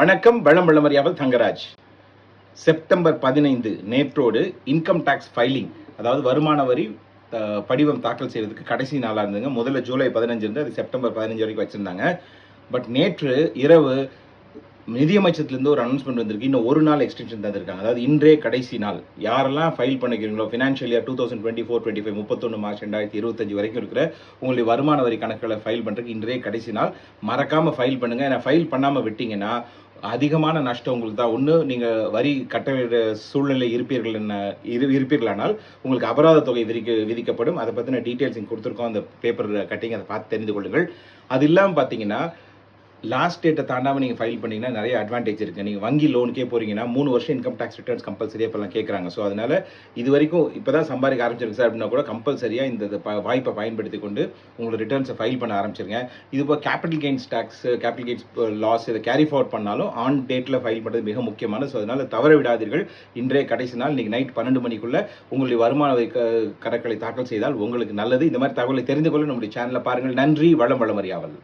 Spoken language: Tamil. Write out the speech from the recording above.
வணக்கம் வளம் வளமறியாமல் தங்கராஜ். செப்டம்பர் பதினைந்து நேற்றோடு இன்கம் டேக்ஸ் ஃபைலிங் அதாவது வருமான வரி படிவம் தாக்கல் செய்வதற்கு கடைசி நாளாக இருந்ததுங்க. முதல்ல ஜூலை பதினஞ்சு இருந்து அது செப்டம்பர் பதினஞ்சு வரைக்கும் வச்சுருந்தாங்க. பட் நேற்று இரவு நிதியமைச்சத்துலேருந்து ஒரு அனௌன்ஸ்மெண்ட் வந்திருக்கு. இன்னும் ஒரு நாள் எக்ஸ்டென்ஷன் தந்திருக்காங்க அதாவது இன்றே கடைசி நாள். யாரெல்லாம் file பண்ணிக்கிறீங்களோ financial year two thousand twenty four twenty five முப்பத்தொன்று மார்ச் ரெண்டாயிரத்தி இருபத்தஞ்சு வரைக்கும் இருக்கிற உங்களுடைய வருமான வரி கணக்குகளை ஃபைல் பண்ணுறதுக்கு இன்றே கடைசி நாள். மறக்காமல் ஃபைல் பண்ணுங்கள் ஏன்னா ஃபைல் பண்ணாமல் விட்டிங்கன்னா அதிகமான நஷ்டம் உங்களுக்கு தான். ஒன்று நீங்கள் வரி கட்ட வேண்டிய சூழ்நிலை இருப்பீர்கள் என்ன இரு இருப்பீர்களானால் உங்களுக்கு அபராத தொகை விதிக்க விதிக்கப்படும். அதை பற்றின டீட்டெயில்ஸ் இங்கே கொடுத்துருக்கோம். அந்த பேப்பர் கட்டிங் அதை பார்த்து தெரிந்து கொள்ளுங்கள். அது இல்லாமல் பார்த்தீங்கன்னா லாஸ்ட் டேட்டை தாண்டாமல் நீங்கள் ஃபைல் பண்ணிங்கன்னா நிறைய அட்வான்டேஜ் இருக்குது நீங்கள் வங்கி லோனுக்கே போகிறீங்கன்னா மூணு வருஷம் இன்கம் டேக்ஸ் ரிட்டர்ன்ஸ் கம்பல்சரியாக இப்போலாம் கேட்குறாங்க ஸோ அதனால் இது வரைக்கும் இப்போ தான் சம்பாதிக்க ஆரம்பிச்சிருக்கு சார் அப்படின்னா கூட கம்பல்சரியாக இந்த ப- வாய்ப்பை பயன்படுத்தி கொண்டு உங்களோட ரிட்டர்ன்ஸை ஃபைல் பண்ண ஆரம்பிச்சிருங்க. இது இப்போ capital gains tax capital gains loss இதை கேரி ஃபார்வர்ட் பண்ணாலும் ஆன் டேட்டில் ஃபைல் பண்ணுறது மிக முக்கியமான ஸோ அதனால் தவற விடாதீர்கள். இன்றைய கடைசி நாள் இன்றைக்கி நைட் பன்னெண்டு மணிக்குள்ளே உங்களுடைய வருமான வரி க- கணக்குகளை தாக்கல் செய்தால் உங்களுக்கு நல்லது. இந்த மாதிரி தகவலை தெரிந்து கொள்ள நம்முடைய சேனலை பாருங்கள். நன்றி வளம் வளமறியாவல்.